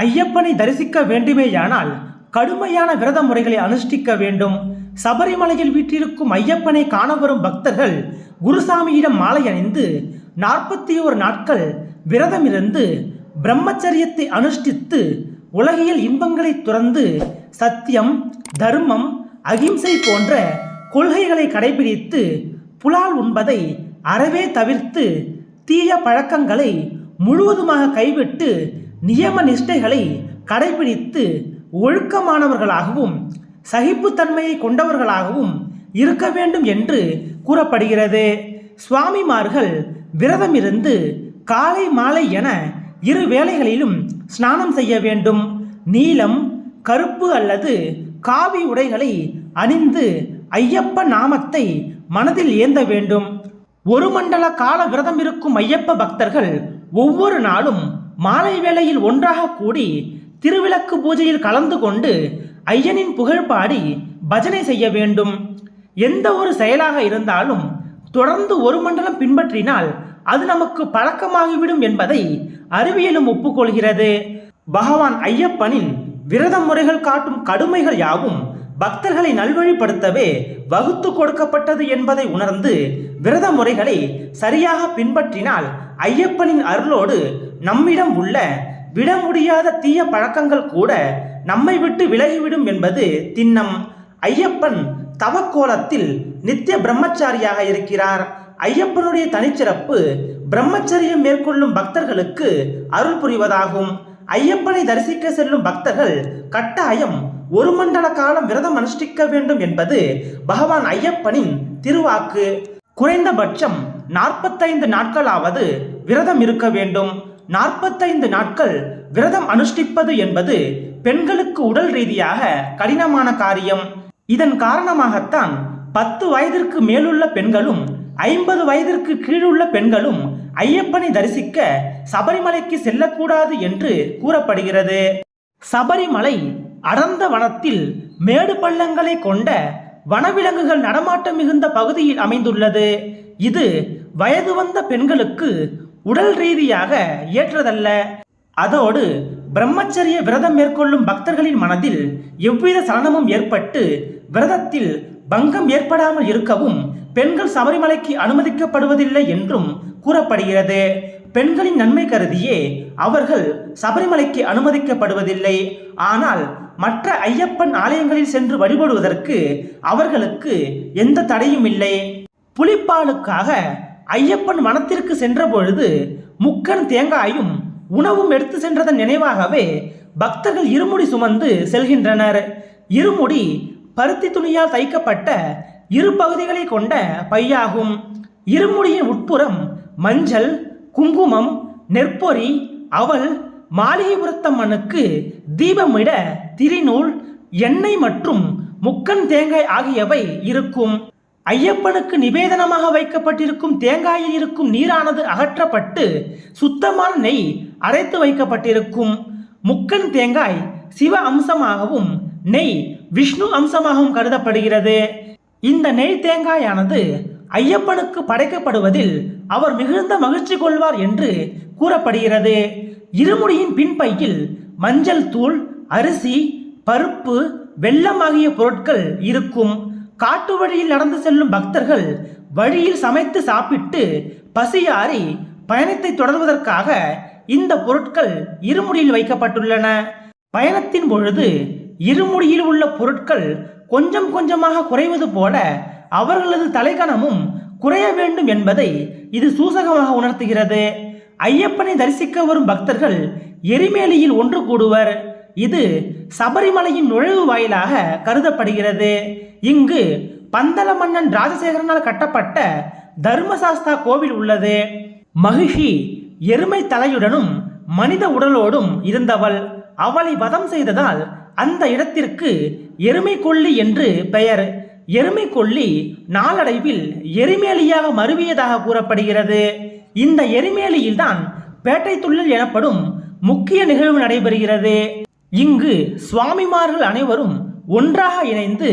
ஐயப்பனை தரிசிக்க வேண்டுமேயானால் கடுமையான விரத முறைகளை அனுஷ்டிக்க வேண்டும். சபரிமலையில் வீற்றிருக்கும் ஐயப்பனை காண வரும் பக்தர்கள் குருசாமியிடம் மாலை அணிந்து நாற்பத்தி ஓரு நாட்கள் விரதமிருந்து பிரம்மச்சரியத்தை அனுஷ்டித்து உலகியல் இன்பங்களை துறந்து சத்தியம் தர்மம் அகிம்சை போன்ற கொள்கைகளை கடைபிடித்து புலால் உண்பதை அறவே தவிர்த்து தீய பழக்கங்களை முழுவதுமாக கைவிட்டு நியம நிஷ்டைகளை கடைபிடித்து ஒழுக்கமானவர்களாகவும் சகிப்புத்தன்மையை கொண்டவர்களாகவும் இருக்க வேண்டும் என்று கூறப்படுகிறது. சுவாமிமார்கள் விரதமிருந்து காலை மாலை என இரு வேளைகளிலும் ஸ்நானம் செய்ய வேண்டும். நீலம் கருப்பு அல்லது காவி உடைகளை அணிந்து ஐயப்ப நாமத்தை மனதில் ஏந்த வேண்டும். ஒரு மண்டல கால விரதம் இருக்கும் ஐயப்ப பக்தர்கள் ஒவ்வொரு நாளும் மாலை வேளையில் ஒன்றாக கூடி திருவிளக்கு பூஜையில் கலந்து கொண்டு ஐயனின் புகழ் பாடி பஜனை செய்ய வேண்டும். எந்த ஒரு செயலாக இருந்தாலும் தொடர்ந்து ஒரு மண்டலம் பின்பற்றினால் அது நமக்கு பழக்கமாகிவிடும் என்பதை அறிவியலும் ஒப்புக்கொள்கிறது. பகவான் ஐயப்பனின் விரத முறைகள் காட்டும் கடுமைகள் யாவும் பக்தர்களை நல்வழிப்படுத்தவே வகுத்து கொடுக்கப்பட்டது என்பதை உணர்ந்து விரத முறைகளை சரியாக பின்பற்றினால் ஐயப்பனின் அருளோடு நம்மிடம் உள்ள விட முடியாத தீய பழக்கங்கள் கூட நம்மை விட்டு விலகிவிடும் என்பது திண்ணம். ஐயப்பன் தவக்கோலத்தில் நித்திய பிரம்மச்சாரியாக இருக்கிறார். ஐயப்பனுடைய தனிச்சிறப்பு பிரம்மச்சரியம் மேற்கொள்ளும் பக்தர்களுக்கு அருள் புரிவதாகும். ஐயப்பனை தரிசிக்க செல்லும் பக்தர்கள் கட்டாயம் ஒரு மண்டல காலம் விரதம் அனுஷ்டிக்க வேண்டும் என்பது பகவான் ஐயப்பனின் திருவாக்கு. குறைந்தபட்சம் நாற்பத்தைந்து நாட்களாவது விரதம் இருக்க வேண்டும். நாற்பத்தைந்து நாட்கள் விரதம் அனுஷ்டிப்பது என்பது பெண்களுக்கு உடல் ரீதியாக கடினமான காரியம். இதன் காரணமாகத்தான் பத்து வயதிற்கு மேலுள்ள பெண்களும் ஐம்பது வயதிற்கு கீழுள்ள பெண்களும் ஐயப்பனை தரிசிக்க சபரிமலைக்கு செல்லக்கூடாது என்று கூறப்படுகிறது. சபரிமலை அடர்ந்த வனத்தில் மேடு பள்ளங்களை கொண்ட வனவிலங்குகள் நடமாட்டம் மிகுந்த பகுதியில் அமைந்துள்ளது. இது வயது வந்த பெண்களுக்கு உடல் ரீதியாக ஏற்றதல்ல. அதோடு பிரம்மச்சரிய விரதம் மேற்கொள்ளும் பக்தர்களின் மனதில் எவ்வித சலனமும் ஏற்பட்டு விரதத்தில் பங்கம் ஏற்படாமல் இருக்கவும் பெண்கள் சபரிமலைக்கு அனுமதிக்கப்படுவதில்லை என்றும் கூறப்படுகிறது. பெண்களின் நன்மை கருதியே அவர்கள் சபரிமலைக்கு அனுமதிக்கப்படுவதில்லை. ஆனால் மற்ற ஐயப்பன் ஆலயங்களில் சென்று வழிபடுவதற்கு அவர்களுக்கு எந்த தடையும் இல்லை. புலிப்பாலுக்காக ஐயப்பன் வனத்திற்கு சென்ற பொழுது முக்கன் தேங்காயும் உணவும் எடுத்து சென்றதன் நினைவாகவே பக்தர்கள் இருமுடி சுமந்து செல்கின்றனர். இருமுடி பருத்தி துணியால் தைக்கப்பட்ட இரு பகுதிகளை கொண்ட பையாகும். இருமுடியின் உட்புறம் மஞ்சள் குங்குமம் நெற்பொறி அவல் மாளிகைபுரத்தம்மனுக்கு தீபமிட திரிநூல் எண்ணெய் மற்றும் முக்கன் தேங்காய் ஆகியவை இருக்கும். ஐயப்பனுக்கு நிவேதனமாக வைக்கப்பட்டிருக்கும் தேங்காயில் இருக்கும் நீரானது அகற்றப்பட்டு சுத்தமான நெய் அரைத்து வைக்கப்பட்டிருக்கும். முக்கன் தேங்காய் சிவ அம்சமாகவும் நெய் விஷ்ணு அம்சமாகவும் கருதப்படுகிறது. இந்த நெய் தேங்காயானது ஐயப்பனுக்கு படைக்கப்படுவதில் அவர் மிகுந்த மகிழ்ச்சி கொள்வார் என்று கூறப்படுகிறது. இருமுடியின் பின்பையில் மஞ்சள் தூள் அரிசி பருப்பு வெள்ளம் ஆகிய பொருட்கள் இருக்கும். காட்டு வழியில் நடந்து செல்லும் பக்தர்கள் வழியில் சமைத்து சாப்பிட்டு பசியாறி பயணத்தை தொடர்வதற்காக இந்த பொருட்கள் இருமுடியில் வைக்கப்பட்டுள்ளன. பயணத்தின் பொழுது இருமுடியில் உள்ள பொருட்கள் கொஞ்சம் கொஞ்சமாக குறைவது போல அவர்களது தலைகணமும் குறைய வேண்டும் என்பதை இது சூசகமாக உணர்த்துகிறது. ஐயப்பனை தரிசிக்க வரும் பக்தர்கள் எரிமேலியில் ஒன்று கூடுவர். இது சபரிமலையின் நுழைவு வாயிலாக கருதப்படுகிறது. இங்கு பந்தல மன்னன் ராஜசேகரனால் கட்டப்பட்ட தர்மசாஸ்தா கோவில் உள்ளது. மகிஷி எருமை தலையுடனும் மனித உடலோடும் இருந்தவள். அவளை வதம் செய்ததால் அந்த இடத்திற்கு எருமை கொல்லி என்று பெயர். எருமை கொல்லி நாளடைவில் எரிமேலியாக மருவியதாக கூறப்படுகிறது. இந்த எரிமேலியில்தான் பேட்டை துள்ளல் எனப்படும் முக்கிய நிகழ்வு நடைபெறுகிறது. இங்கு சுவாமிமார்கள் அனைவரும் ஒன்றாக இணைந்து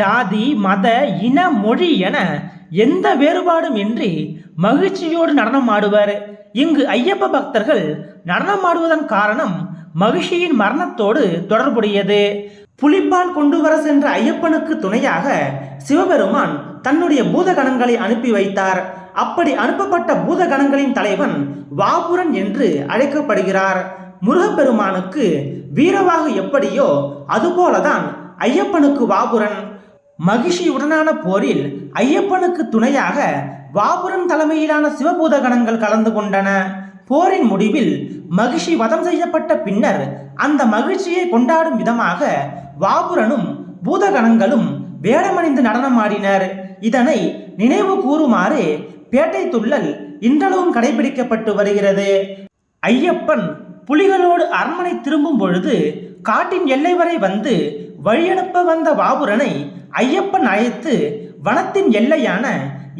ஜாதி மத இன மொழி என எந்த வேறுபாடும் இன்றி மகிழ்ச்சியோடு நடனம் ஆடுவர். இங்கு ஐயப்ப பக்தர்கள் நடனம் ஆடுவதன் காரணம் மகிழ்ச்சியின் மரணத்தோடு தொடர்புடையது. புலிப்பால் கொண்டு வர சென்ற ஐயப்பனுக்கு துணையாக சிவபெருமான் தன்னுடைய பூதகணங்களை அனுப்பி வைத்தார். அப்படி அனுப்பப்பட்ட பூதகணங்களின் தலைவன் வாபுரன் என்று அழைக்கப்படுகிறார். முருகப்பெருமானுக்கு வீரவாகு எப்படியோ அதுபோலதான் ஐயப்பனுக்கு வாபுரன். மகிழ்ச்சியுடனான போரில் ஐயப்பனுக்கு துணையாக வாபுரன் தலைமையிலான சிவபூதகணங்கள் கலந்து கொண்டன. போரின் முடிவில் மகிழ்ச்சி வதம் செய்யப்பட்ட பின்னர் அந்த மகிழ்ச்சியை கொண்டாடும் விதமாக வாபுரனும் பூதகணங்களும் வேடமணிந்து நடனமாடினர். இதனை நினைவு கூறுமாறு பேட்டை துள்ளல் இன்றளவும் கடைபிடிக்கப்பட்டு வருகிறது. ஐயப்பன் புலிகளோடு அரண்மனை திரும்பும் பொழுது காட்டின் எல்லை வரை வந்து வழியனுப்ப வந்த வாபுரனை ஐயப்பன் அழைத்து வனத்தின் எல்லையான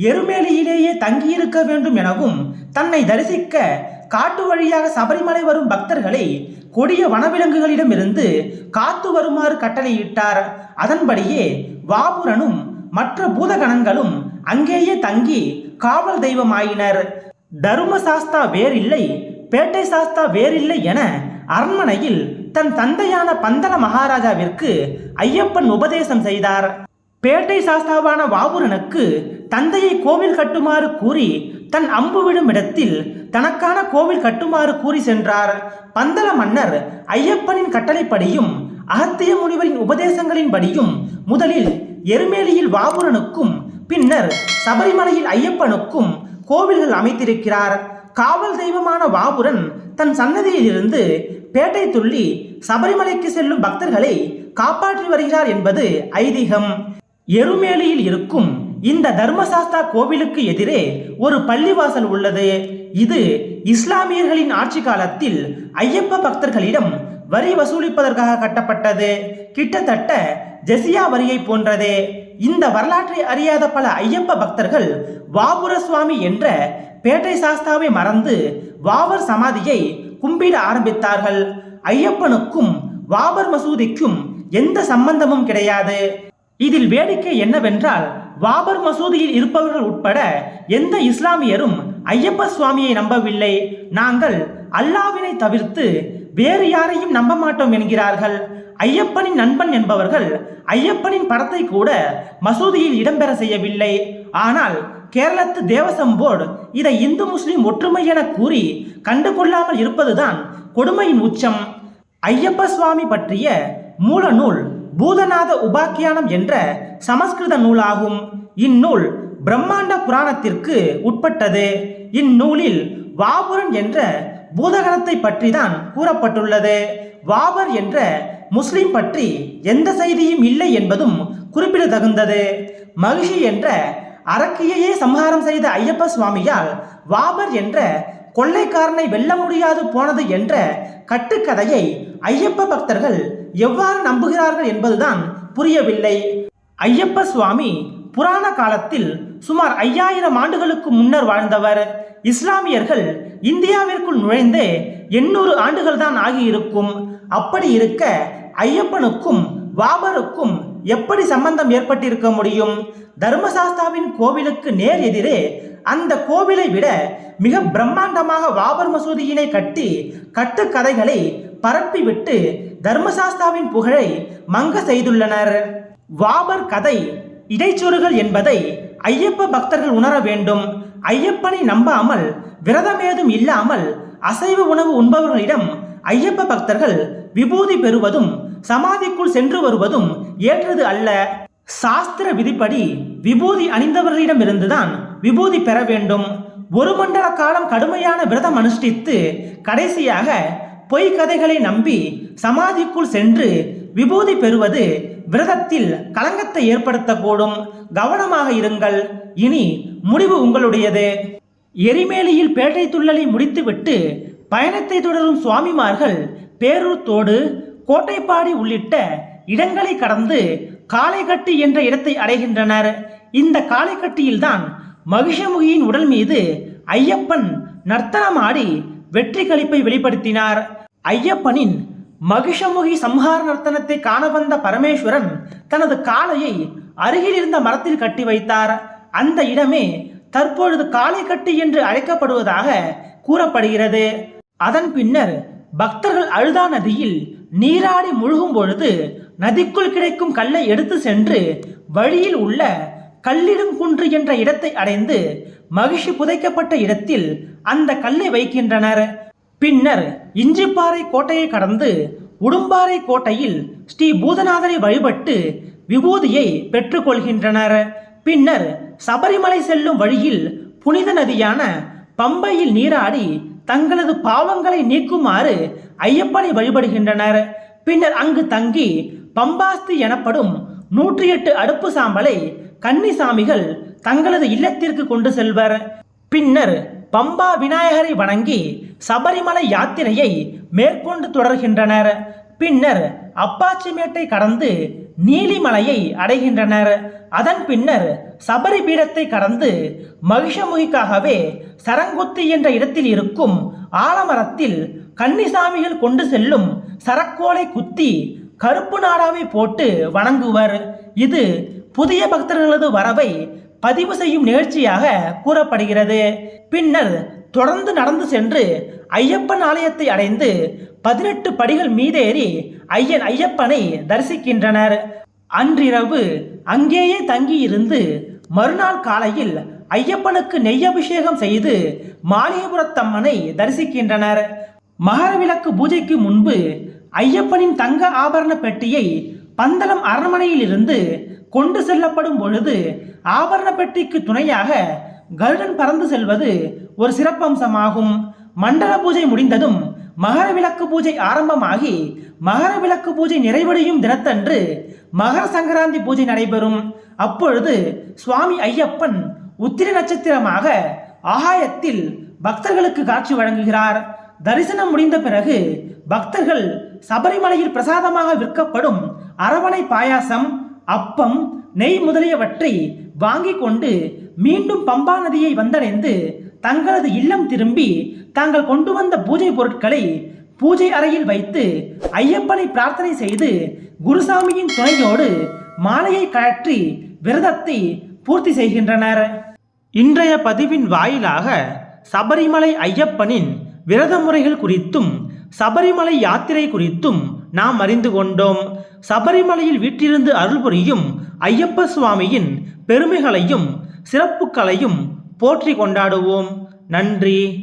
எருமேலியிலேயே தங்கியிருக்க வேண்டும் எனவும் தன்னை தரிசிக்க காட்டு வழியாக சபரிமலை வரும் பக்தர்களை கொடிய வனவிலங்குகளிடமிருந்து காத்து வருமாறு கட்டளையிட்டார். அதன்படியே வாபுரனும் மற்ற பூதகணங்களும் அங்கேயே தங்கி காவல் தெய்வமாயினர். தரும சாஸ்தா வேறில்லை பேட்டை சாஸ்தா வேறில்லை என அரண்மனையில் தன் தந்தையான பந்தல மகாராஜாவிற்கு ஐயப்பன் உபதேசம் செய்தார். பேட்டை சாஸ்தாவான வாபுரனுக்கு தந்தையை கோவில் கட்டுமாறு கூறி தன் அம்பு விடும் இடத்தில் தனக்கான கோவில் கட்டுமாறு கூறி சென்றார். பந்தல மன்னர் ஐயப்பனின் கட்டளைப்படியும் அகத்திய முனிவரின் உபதேசங்களின்படியும் முதலில் எருமேலியில் வாபுரனுக்கும் பின்னர் சபரிமலையில் ஐயப்பனுக்கும் கோவில்கள் அமைத்திருக்கிறார். காவல் தெய்வமான வாபுரன் தன் சன்னதியிலிருந்து பேட்டை துள்ளி சபரிமலைக்கு செல்லும் பக்தர்களை காப்பாற்றி வருகிறார் என்பது ஐதீகம். எருமேலியில் இருக்கும் இந்த தர்மசாஸ்தா கோவிலுக்கு எதிரே ஒரு பள்ளிவாசல் உள்ளது. இது இஸ்லாமியர்களின் ஆட்சி காலத்தில் ஐயப்ப பக்தர்களிடம் வரி வசூலிப்பதற்காக கட்டப்பட்டது. கிட்டத்தட்ட ஜெசியா வரியை போன்றதே. இந்த வரலாற்றை அறியாத பல ஐயப்ப பக்தர்கள் வாபுர சுவாமி என்ற பேட்டை சாஸ்தாவை மறந்து வாவர் சமாதியை கும்பிட ஆரம்பித்தார்கள். ஐயப்பனுக்கும் வாபர் மசூதிக்கும் எந்த சம்பந்தமும் கிடையாது. இதில் வேடிக்கை என்னவென்றால் வாபர் மசூதியில் இருப்பவர்கள் உட்பட எந்த இஸ்லாமியரும் ஐயப்ப சுவாமியை நம்பவில்லை. நாங்கள் அல்லாவினை தவிர்த்து வேறு யாரையும் நம்ப மாட்டோம் என்கிறார்கள். ஐயப்பனின் நண்பன் என்பவர்கள் ஐயப்பனின் படத்தை கூட மசூதியில் இடம்பெற செய்யவில்லை. ஆனால் கேரளத்து தேவசம் போர்டு இதை இந்து முஸ்லிம் ஒற்றுமை என கூறி கண்டுகொள்ளாமல் இருப்பதுதான் கொடுமையின் உச்சம். ஐயப்ப சுவாமி பற்றிய மூல நூல் பூதநாத உபாக்கியானம் என்ற சமஸ்கிருத நூலாகும். இந்நூல் பிரம்மாண்ட புராணத்திற்கு உட்பட்டது. இந்நூலில் வாபுரன் என்ற பூதகணத்தை பற்றி தான் கூறப்பட்டுள்ளது. வாபர் என்ற முஸ்லிம் பற்றி எந்த செய்தியும் இல்லை என்பதும் குறிப்பிடத்தகுந்தது. மகிஷி என்ற அரக்கியையே சம்ஹாரம் செய்த ஐயப்ப சுவாமியால் வாபர் என்ற கொள்ளைக்காரனை வெல்ல முடியாது போனது என்ற கட்டுக்கதையை ஐயப்ப பக்தர்கள் எவ்வாறு நம்புகிறார்கள் என்பதுதான் புரியவில்லை. ஐயப்ப சுவாமி புராண காலத்தில் சுமார் ஐயாயிரம் ஆண்டுகளுக்கு முன்னர் வாழ்ந்தவர். இஸ்லாமியர்கள் இந்தியாவிற்குள் நுழைந்து எண்ணூறு ஆண்டுகள் தான் ஆகியிருக்கும். அப்படி இருக்க ஐயப்பனுக்கும் வாபருக்கும் எப்படி சம்பந்தம் ஏற்பட்டிருக்க முடியும்? தர்மசாஸ்தாவின் கோவிலுக்கு நேர் எதிரே அந்த கோவிலை விட மிக பிரம்மாண்டமாக வாபர் மசூதியினை கட்டி கட்டுக்கதைகளை பரப்பிவிட்டு தர்மசாஸ்தாவின் புகழை மங்க செய்துள்ளனர். வாபர் கதை இடைச்சொருகள் என்பதை ஐயப்ப பக்தர்கள் உணர வேண்டும். ஐயப்பனை நம்பாமல் விரதமேதும் இல்லாமல் அசைவ உணவு உண்பவர்களிடம் ஐயப்ப பக்தர்கள் விபூதி பெறுவதும் சமாதிக்குள் சென்று வருவதும் ஏற்றது அல்ல. சாஸ்திர விதிப்படி விபூதி அணிந்தவர்களிடமிருந்துதான் விபூதி பெற வேண்டும். ஒரு மண்டல காலம் கடுமையான விரதம் அனுஷ்டித்து கடைசியாக பொய் கதைகளை நம்பி சமாதிக்குள் சென்று விபூதி பெறுவது விரதத்தில் களங்கத்தை ஏற்படுத்தக்கூடும். கவனமாக இருங்கள். இனி முடிவு உங்களுடையது. எரிமேலியில் பேட்டை துள்ளலை முடித்துவிட்டு பயணத்தை தொடரும் சுவாமிமார்கள் பேரூர்த்தோடு கோட்டைப்பாடி உள்ளிட்ட இடங்களை கடந்து காளைகட்டி என்ற இடத்தை அடைகின்றனர். இந்த காளைக்கட்டியில்தான் மகிஷமுகியின் உடல் மீது ஐயப்பன் நர்த்தனமாடி வெற்றி களிப்பை வெளிப்படுத்தினார். ஐயப்பனின் மகிஷமுகி சம்ஹார நர்த்தனத்தை காண வந்த பரமேஸ்வரன் தனது காளையை அருகில் இருந்த மரத்தில் கட்டி வைத்தார். அந்த இடமே தற்பொழுது காளைக்கட்டி என்று அழைக்கப்படுவதாக கூறப்படுகிறது. அதன் பின்னர் பக்தர்கள் அழுதா நதியில் நீராடி முழுகும் பொழுது நதிக்குள் கிடைக்கும் கல்லை எடுத்து சென்று வழியில் உள்ள கல்லிடும் குன்று என்ற இடத்தை அடைந்து மகிழ்ச்சி புதைக்கப்பட்ட இடத்தில் அந்த கல்லை வைக்கின்றனர். பின்னர் இஞ்சிப்பாறை கோட்டையை கடந்து உடும்பாறை கோட்டையில் ஸ்ரீ பூதநாதரை வழிபட்டு விபூதியை பெற்றுக்கொள்கின்றனர். பின்னர் சபரிமலை செல்லும் வழியில் புனித நதியான பம்பையில் நீராடி தங்களது பாவங்களை நீக்குமாறு ஐயப்பனை வழிபடுகின்றனர். பின்னர் அங்கு தங்கி பம்பாஸ்தி எனப்படும் நூற்றி எட்டு அடுப்பு சாம்பலை கன்னிசாமிகள் தங்களது இல்லத்திற்கு கொண்டு செல்வர். பின்னர் பம்பா விநாயகரை வணங்கி சபரிமலை யாத்திரையை மேற்கொண்டு தொடர்கின்றனர். பின்னர் அப்பாச்சிமேட்டை கடந்து நீலிமலையை அடைகின்றனர். அதன் பின்னர் சபரி பீடத்தை கடந்து மகிஷமுகிக்காகவே சரங்குத்தி என்ற இடத்தில் இருக்கும் ஆலமரத்தில் கன்னிசாமிகள் கொண்டு செல்லும் சரக்கோலை குத்தி கருப்பு நாடாவை போட்டு வணங்குவர். இது புதிய பக்தர்களது வரவை பதிவு செய்யும் நிகழ்ச்சியாக கூறப்படுகிறது. பின்னர் தொடர்ந்து நடந்து சென்று ஐயப்பன் ஆலயத்தை அடைந்து பதினெட்டு படிகள் மீதேறி ஐயன் ஐயப்பனை தரிசிக்கின்றனர். அன்றிரவு அங்கேயே தங்கியிருந்து மறுநாள் காலையில் ஐயப்பனுக்கு நெய் அபிஷேகம் செய்து மாளிகைபுரத்தம்மனை தரிசிக்கின்றனர். மகரவிளக்கு பூஜைக்கு முன்பு ஐயப்பனின் தங்க ஆபரண பெட்டியை பந்தளம் அரண்மனையிலிருந்து கொண்டு செல்லப்படும் பொழுது ஆபரண பெட்டிக்கு துணையாக கருடன் பறந்து செல்வது ஒரு சிறப்பம்சமாகும். மண்டல பூஜை முடிந்ததும் மகர விளக்கு பூஜை ஆரம்பமாகி மகர விளக்கு பூஜை நிறைவடையும் தினத்தன்று மகர சங்கராந்தி பூஜை நடைபெறும். அப்பொழுது சுவாமி ஐயப்பன் உத்திர நட்சத்திரமாக ஆகாயத்தில் பக்தர்களுக்கு காட்சி வழங்குகிறார். தரிசனம் முடிந்த பிறகு பக்தர்கள் சபரிமலையில் பிரசாதமாக விற்கப்படும் அரவணை பாயாசம் அப்பம் நெய் முதலியவற்றை வாங்கி கொண்டு மீண்டும் பம்பா நதியை வந்தடைந்து தங்களது இல்லம் திரும்பி தாங்கள் கொண்டு வந்த பூஜை பொருட்களை பூஜை அறையில் வைத்து ஐயப்பனை பிரார்த்தனை செய்து குருசாமியின் துணையோடு மாலையை கழற்றி விரதத்தை பூர்த்தி செய்கின்றனர். இன்றைய பதிவின் வாயிலாக சபரிமலை ஐயப்பனின் விரத முறைகள் குறித்தும் சபரிமலை யாத்திரை குறித்தும் நாம் அறிந்து கொண்டோம். சபரிமலையில் வீட்டிருந்து அருள் புரியும் ஐயப்ப சுவாமியின் பெருமைகளையும் சிறப்புகளையும் போற்றி கொண்டாடுவோம். நன்றி.